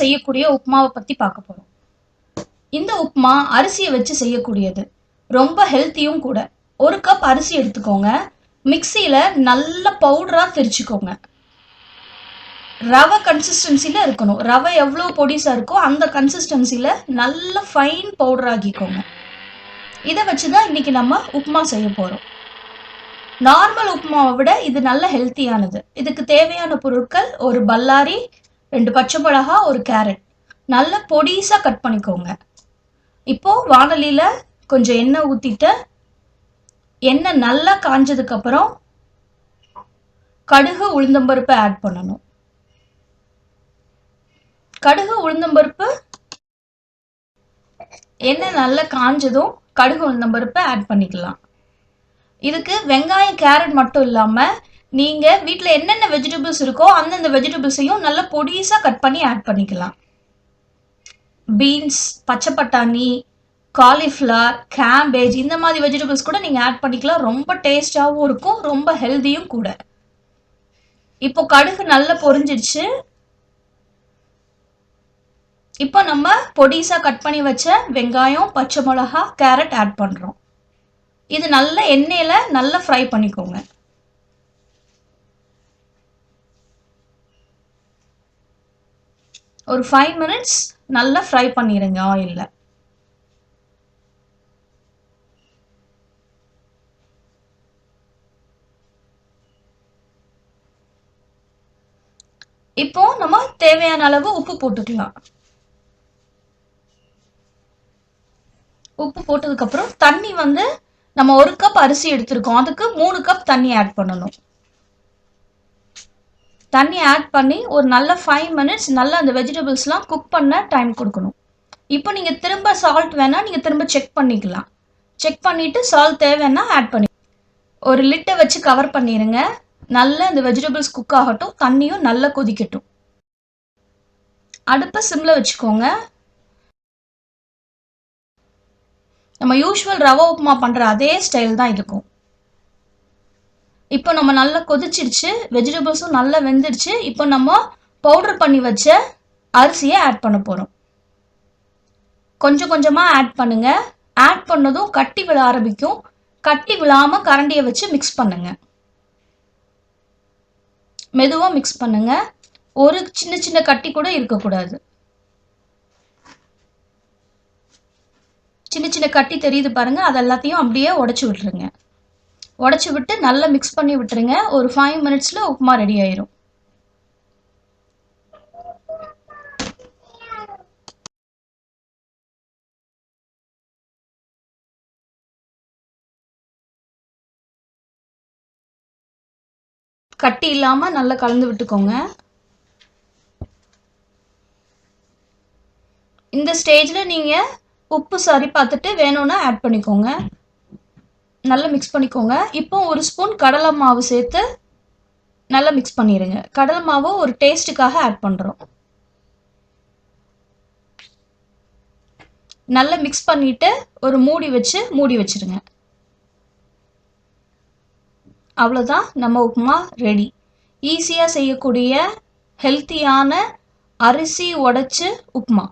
செய்யக்கூடிய உப்புமாவை பத்தி பார்க்க போறோம். இந்த உப்புமா அரிசியை வச்சு செய்யக்கூடியது. ரொம்ப ஹெல்த்தியும் கூட. ஒரு கப் அரிசி எடுத்துக்கோங்க. மிக்சியில நல்ல பவுடரா திரிச்சுக்கோங்க. ரவை கன்சிஸ்டன்சில இருக்கணும். ரவை எவ்வளோ பொடிசா இருக்கோ அந்த கன்சிஸ்டன்சில நல்ல ஃபைன் பவுடர் ஆக்கிக்கோங்க. இதை வச்சு தான் இன்னைக்கு நம்ம உப்புமா செய்ய போறோம். நார்மல் உப்புமாவை விட இது நல்ல ஹெல்த்தியானது இதுக்கு தேவையான பொருட்கள் ஒரு பல்லாரி ரெண்டு பச்சை மிளகா ஒரு கேரட். நல்ல பொடிசாக கட் பண்ணிக்கோங்க. இப்போது வானலியில் கொஞ்சம் எண்ணெய் ஊற்றிட்டு எண்ணெய் நல்லா காஞ்சதுக்கப்புறம் கடுகு உளுந்தம்பருப்பை ஆட் பண்ணணும். கடுகு உளுந்தம்பருப்பு எண்ணெய் நல்லா காஞ்சதும் கடுகு உளுந்தம்பருப்பை ஆட் பண்ணிக்கலாம். இதுக்கு வெங்காயம் கேரட் மட்டும் இல்லாமல் நீங்கள் வீட்டில் என்னென்ன வெஜிடபிள்ஸ் இருக்கோ அந்தந்த வெஜிடபிள்ஸையும் நல்லா பொடிசா கட் பண்ணி ஆட் பண்ணிக்கலாம். பீன்ஸ் பச்சை பட்டாணி காலிஃப்ளவர் கேபேஜ் இந்த மாதிரி வெஜிடபிள்ஸ் கூட நீங்கள் ஆட் பண்ணிக்கலாம். ரொம்ப டேஸ்டாகவும் இருக்கும் ரொம்ப ஹெல்தியும் கூட. இப்போ கடுகு நல்லா பொரிஞ்சிடுச்சு. இப்போ நம்ம பொடிசா கட் பண்ணி வச்ச வெங்காயம் பச்சை மிளகா கேரட் ஆட் பண்ணுறோம் இது நல்ல எண்ணெயில் நல்லா ஃப்ரை பண்ணிக்கோங்க. ஒரு ஃபைவ் மினிட்ஸ் நல்லா ஃப்ரை பண்ணிடுங்க ஆயிலில் இப்போ நம்ம தேவையான அளவு உப்பு போட்டுக்கலாம். உப்பு போட்டதுக்கப்புறம் தண்ணி வந்து நம்ம ஒரு கப் அரிசி எடுத்திருக்கோம். அதுக்கு மூணு கப் தண்ணி ஆட் பண்ணணும். தண்ணி ஆட் பண்ணி ஒரு நல்ல ஃபைவ் மினிட்ஸ் நல்லா அந்த வெஜிடபிள்ஸ்லாம் குக் பண்ண டைம் கொடுக்கணும். இப்போ நீங்கள் திரும்ப சால்ட் வேணால் நீங்கள் திரும்ப செக் பண்ணிக்கலாம். செக் பண்ணிவிட்டு சால்ட் தேவைன்னா ஆட் பண்ணி ஒரு லிட்டை வச்சு கவர் பண்ணிடுங்க நல்லா இந்த வெஜிடபிள்ஸ் குக் ஆகட்டும் தண்ணியும் நல்லா கொதிக்கட்டும். அடுப்பை சிம்மில் வச்சுக்கோங்க. நம்ம யூஸ்வல் ரவா உப்புமா பண்ணுற அதே ஸ்டைல் தான் இருக்கும். இப்போ நம்ம நல்லா கொதிச்சிடுச்சு வெஜிடபிள்ஸும் நல்லா வெந்துடுச்சு இப்போ நம்ம பவுடர் பண்ணி வச்ச அரிசியை ஆட் பண்ண போகிறோம் கொஞ்சம் கொஞ்சமாக ஆட் பண்ணுங்க. ஆட் பண்ணதும் கட்டி விழ ஆரம்பிக்கும். கட்டி விழாமல் கரண்டியை வச்சு மிக்ஸ் பண்ணுங்க. மெதுவாக மிக்ஸ் பண்ணுங்க. ஒரு சின்ன சின்ன கட்டி கூட இருக்கக்கூடாது. சின்ன சின்ன கட்டி தெரியுது பாருங்கள் அது எல்லாத்தையும் அப்படியே உடச்சி விட்டுருங்க. உடச்சி விட்டு நல்லா மிக்ஸ் பண்ணி விட்டுருங்க. ஒரு ஃபைவ் மினிட்ஸில் உப்புமா ரெடி ஆயிரும். கட்டி இல்லாமல் நல்லா கலந்து விட்டுக்கோங்க. இந்த ஸ்டேஜில் நீங்கள் உப்பு சரி பார்த்துட்டு வேணும்னா ஆட் பண்ணிக்கோங்க. நல்லா மிக்ஸ் பண்ணிக்கோங்க. இப்போ ஒரு ஸ்பூன் கடலை மாவு சேர்த்து நல்லா மிக்ஸ் பண்ணிடுங்க கடலை மாவு ஒரு டேஸ்ட்டுக்காக ஆட் பண்ணுறோம் நல்லா மிக்ஸ் பண்ணிட்டு ஒரு மூடி வச்சு மூடி வச்சிருங்க. அவ்வளோதான் நம்ம உப்புமா ரெடி ஈஸியாக செய்யக்கூடிய ஹெல்த்தியான அரிசி உடைச்சு உப்புமா.